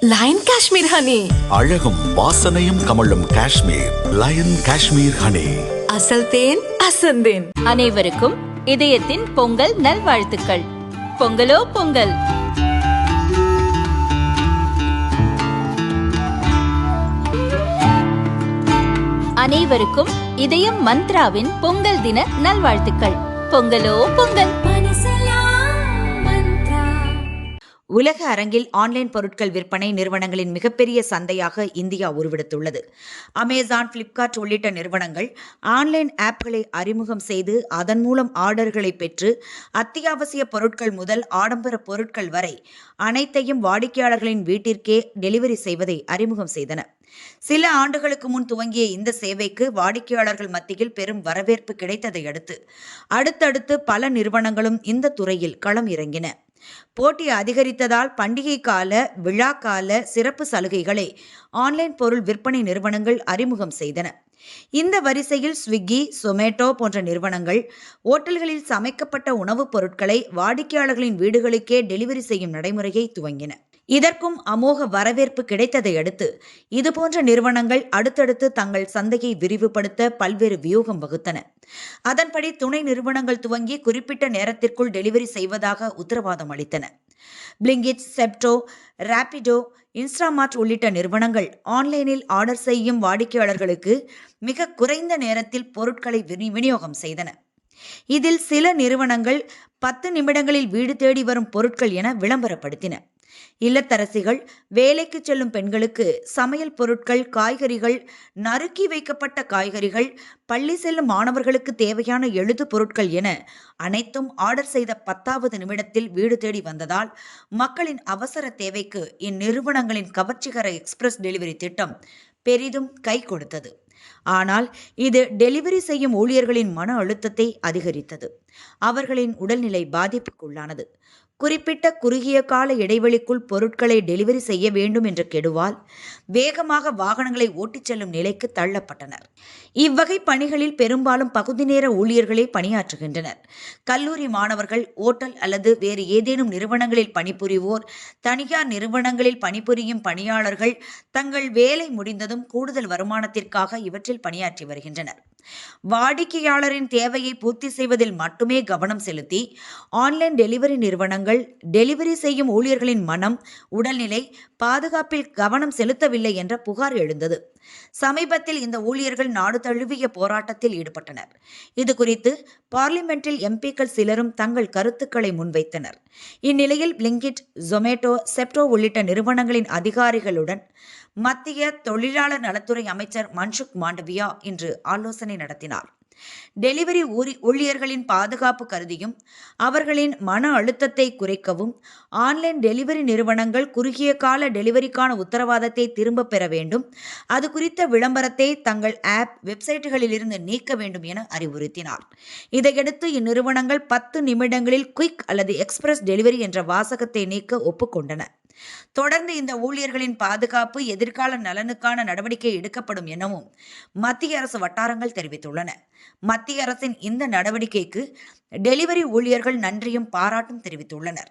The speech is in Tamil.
லயன் காஷ்மீர் ஹனி அழகும் வாசனையும் கமழும் காஷ்மீர். லயன் காஷ்மீர் ஹனி அசல் தேன் அசந்தேன் அனைவருக்கும் இதயத்தின் பொங்கல் நல்வாழ்த்துக்கள். பொங்கலோ பொங்கல். அனைவருக்கும் இதயம் மந்த்ராவின் பொங்கல் தின நல்வாழ்த்துக்கள். பொங்கலோ பொங்கல். உலக அரங்கில் ஆன்லைன் பொருட்கள் விற்பனை நிறுவனங்களின் மிகப்பெரிய சந்தையாக இந்தியா உருவெடுத்துள்ளது. அமேசான் பிளிப்கார்ட் உள்ளிட்ட நிறுவனங்கள் ஆன்லைன் ஆப்களை அறிமுகம் செய்து அதன் மூலம் ஆர்டர்களை பெற்று அத்தியாவசிய பொருட்கள் முதல் ஆடம்பர பொருட்கள் வரை அனைத்தையும் வாடிக்கையாளர்களின் வீட்டிற்கே டெலிவரி செய்வதை அறிமுகம் செய்தன. சில ஆண்டுகளுக்கு முன் துவங்கிய இந்த சேவைக்கு வாடிக்கையாளர்கள் மத்தியில் பெரும் வரவேற்பு கிடைத்ததை அடுத்து அடுத்தடுத்து பல நிறுவனங்களும் இந்த துறையில் களம் இறங்கின. போட்டி அதிகரித்ததால் பண்டிகை கால விழா கால சிறப்பு சலுகைகளை ஆன்லைன் பொருள் விற்பனை நிறுவனங்கள் அறிமுகம் செய்தன. இந்த வரிசையில் ஸ்விக்கி சொமேட்டோ போன்ற நிறுவனங்கள் ஓட்டல்களில் சமைக்கப்பட்ட உணவுப் பொருட்களை வாடிக்கையாளர்களின் வீடுகளுக்கே டெலிவரி செய்யும் நடைமுறையை துவங்கின. இதற்கும் அமோக வரவேற்பு கிடைத்ததை அடுத்து இதுபோன்ற நிறுவனங்கள் அடுத்தடுத்து தங்கள் சந்தையை விரிவுபடுத்த பல்வேறு வியூகம் வகுத்தன. அதன்படி துணை நிறுவனங்கள் துவங்கி குறிப்பிட்ட நேரத்திற்குள் டெலிவரி செய்வதாக உத்தரவாதம் அளித்தன. பிளிங்கிட் செப்டோ ராபிடோ இன்ஸ்டாமார்ட் உள்ளிட்ட நிறுவனங்கள் ஆன்லைனில் ஆர்டர் செய்யும் வாடிக்கையாளர்களுக்கு மிக குறைந்த நேரத்தில் பொருட்களை வினி- விநியோகம் செய்தன. இதில் சில நிறுவனங்கள் பத்து நிமிடங்களில் வீடு தேடி வரும் பொருட்கள் என விளம்பரப்படுத்தின. இல்லத்தரசிகள் வேலைக்கு செல்லும் பெண்களுக்கு சமையல் பொருட்கள் காய்கறிகள் நறுக்கி வைக்கப்பட்ட காய்கறிகள் பள்ளி செல்லும் மாணவர்களுக்கு தேவையான எழுது பொருட்கள் என அனைத்தும் ஆர்டர் செய்த பத்தாவது நிமிடத்தில் வீடு தேடி வந்ததால் மக்களின் அவசர தேவைக்கு இந்நிறுவனங்களின் கவர்ச்சிகர எக்ஸ்பிரஸ் டெலிவரி திட்டம் பெரிதும் கை கொடுத்தது. ஆனால் இது டெலிவரி செய்யும் ஊழியர்களின் மன அழுத்தத்தை அதிகரித்தது. அவர்களின் உடல்நிலை பாதிப்புக்குள்ளானது. குறிப்பிட்ட குறுகிய கால இடைவெளிக்குள் பொருட்களை டெலிவரி செய்ய வேண்டும் என்ற கெடுவால் வேகமாக வாகனங்களை ஓட்டிச் செல்லும் நிலைக்கு தள்ளப்பட்டனர். இவ்வகை பணிகளில் பெரும்பாலும் பகுதி நேர ஊழியர்களே பணியாற்றுகின்றனர். கல்லூரி மாணவர்கள் ஓட்டல் அல்லது வேறு ஏதேனும் நிறுவனங்களில் பணிபுரிவோர் தனியார் நிறுவனங்களில் பணிபுரியும் பணியாளர்கள் தங்கள் வேலை முடிந்ததும் கூடுதல் வருமானத்திற்காக இவற்றில் பணியாற்றி வருகின்றனர். வாடிக்கையாளரின் தேவையை பூர்த்தி செய்வதில் மட்டுமே கவனம் செலுத்தி ஆன்லைன் டெலிவரி நிறுவனங்கள் டெலிவரி செய்யும் ஊழியர்களின் மனம் உடல்நிலை பாதுகாப்பில் கவனம் செலுத்தவில்லை என்ற புகார் எழுந்தது. சமீபத்தில் இந்த ஊழியர்கள் நாடு தழுவிய போராட்டத்தில் ஈடுபட்டனர். இது குறித்து பார்லிமெண்டில் எம்பிக்கள் சிலரும் தங்கள் கருத்துக்களை முன்வைத்தனர். இந்நிலையில் பிளிங்கிட் ஜொமேட்டோ செப்டோ உள்ளிட்ட நிறுவனங்களின் அதிகாரிகளுடன் மத்திய தொழிலாளர் நலத்துறை அமைச்சர் மன்சுக் மாண்டவியா இன்று ஆலோசனை நடத்தினார். டெலிவரி ஊரி ஊழியர்களின் பாதுகாப்பு கருதியும் அவர்களின் மன அழுத்தத்தை குறைக்கவும் ஆன்லைன் டெலிவரி நிறுவனங்கள் குறுகிய கால டெலிவரிக்கான உத்தரவாதத்தை திரும்பப் பெற வேண்டும். அது குறித்த விளம்பரத்தை தங்கள் ஆப் வெப்சைட்டுகளிலிருந்து நீக்க வேண்டும் என அறிவுறுத்தினார். இதையடுத்து இந்நிறுவனங்கள் பத்து நிமிடங்களில் குயிக் அல்லது எக்ஸ்பிரஸ் டெலிவரி என்ற வாசகத்தை நீக்க ஒப்புக்கொண்டன. தொடர்ந்து இந்த ஊழியர்களின் பாதுகாப்பு எதிர்கால நலனுக்கான நடவடிக்கை எடுக்கப்படும் எனவும் மத்திய அரசு வட்டாரங்கள் தெரிவித்துள்ளன. மத்திய அரசின் இந்த நடவடிக்கைக்கு டெலிவரி ஊழியர்கள் நன்றியும் பாராட்டும் தெரிவித்துள்ளனர்.